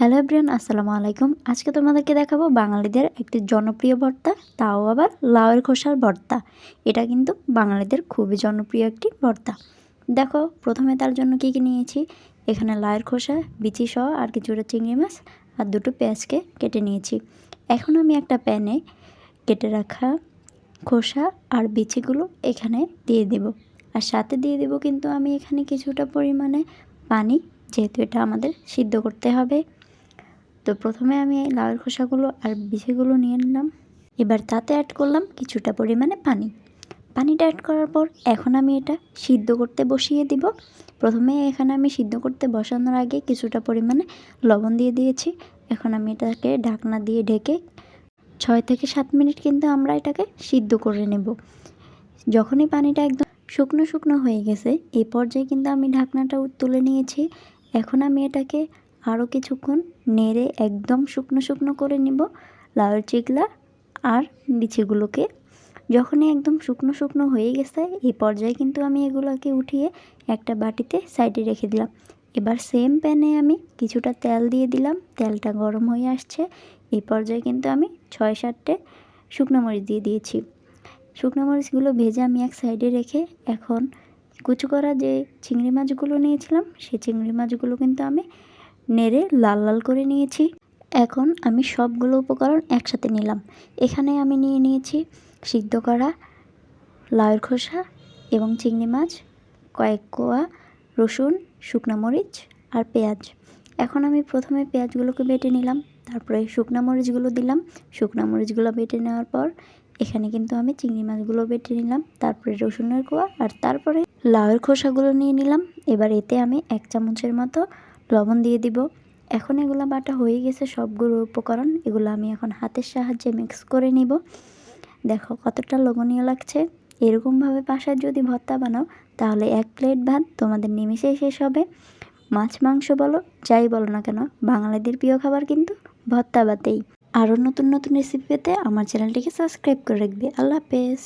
Hello everyone আসসালামু আলাইকুম। আজকে তোমাদেরকে দেখাবো বাঙালিদের একটি জনপ্রিয় ভর্তা, তাও আবার লাউয়ের খোসার ভর্তা। এটা কিন্তু বাঙালিদের খুবই জনপ্রিয় একটি ভর্তা। দেখো, প্রথমে তার জন্য কী কী নিয়েছি? এখানে লাউয়ের খোসা, বিচি সহ আর কিছুটা চিংড়ি মাছ আর দুটো পেঁয়াজকে কেটে নিয়েছি। এখন আমি একটা প্যানে কেটে রাখা খোসা আর বিচিগুলো এখানে দিয়ে দেব। আর সাথে দিয়ে দেব কিন্তু আমি এখানে কিছুটা পরিমাণে পানি, যেহেতু এটা আমাদের সিদ্ধ করতে হবে। তো প্রথমে আমি এই লাউয়ের খোসাগুলো আর বিছিগুলো নিয়ে নিলাম। এবার তাতে অ্যাড করলাম কিছুটা পরিমাণে পানি। পানিটা অ্যাড করার পর এখন আমি এটা সিদ্ধ করতে বসিয়ে দিব। প্রথমে এখানে আমি সিদ্ধ করতে বসানোর আগে কিছুটা পরিমাণে লবণ দিয়ে দিয়েছি। এখন আমি এটাকে ঢাকনা দিয়ে ঢেকে ছয় থেকে সাত মিনিট কিন্তু আমরা এটাকে সিদ্ধ করে নেব। যখনই পানিটা একদম শুকনো শুকনো হয়ে গেছে এই পর্যায়ে কিন্তু আমি ঢাকনাটা তুলে নিয়েছি। এখন আমি এটাকে আরও কিছুক্ষণ নেড়ে একদম শুকনো শুকনো করে নিব লাউয়ের চিকলা আর বিচিগুলোকে। যখনই একদম শুকনো শুকনো হয়ে গেছে, এই পর্যায়ে কিন্তু আমি এগুলোকে উঠিয়ে একটা বাটিতে সাইডে রেখে দিলাম। এবার সেম প্যানে আমি কিছুটা তেল দিয়ে দিলাম, তেলটা গরম হয়ে আসছে। এই পর্যায়ে কিন্তু আমি ছয় সাতটে শুকনো মরিচ দিয়ে দিয়েছি। শুকনো মরিচগুলো ভেজে আমি এক সাইডে রেখে এখন কুচু করা যে চিংড়ি মাছগুলো নিয়েছিলাম সেই চিংড়ি মাছগুলো কিন্তু আমি নেড়ে লাল লাল করে নিয়েছি। এখন আমি সবগুলো উপকরণ একসাথে নিলাম। এখানে আমি নিয়ে নিয়েছি সিদ্ধ করা লাউয়ের খোসা এবং চিংড়ি মাছ, কয়েক কোয়া রসুন, শুকনো মরিচ আর পেঁয়াজ। এখন আমি প্রথমে পেঁয়াজগুলোকে বেটে নিলাম, তারপরে শুকনো মরিচগুলো দিলাম। শুকনো মরিচগুলো বেটে নেওয়ার পর এখানে কিন্তু আমি চিংড়ি মাছগুলো বেটে নিলাম, তারপরে রসুনের কোয়া আর তারপরে লাউয়ের খোসাগুলো নিয়ে নিলাম। এবার এতে আমি এক চামচের মতো লবণ দিয়ে দিব। এখন এগুলো বাটা হয়ে গেছে সবগুলো উপকরণ। এগুলো আমি এখন হাতের সাহায্যে মিক্স করে নিব। দেখো কতটা লবণীয় লাগছে। এরকমভাবে বাসায় যদি ভর্তা বানাও, তাহলে এক প্লেট ভাত তোমাদের নিমিশেই শেষ হবে। মাছ, মাংস বলো, যাই বলো না কেন, বাঙালিদের প্রিয় খাবার কিন্তু ভর্তা বাতেই আরও নতুন নতুন রেসিপি পেতে আমার চ্যানেলটিকে সাবস্ক্রাইব করে রাখবে। আল্লাহ হাফেজ।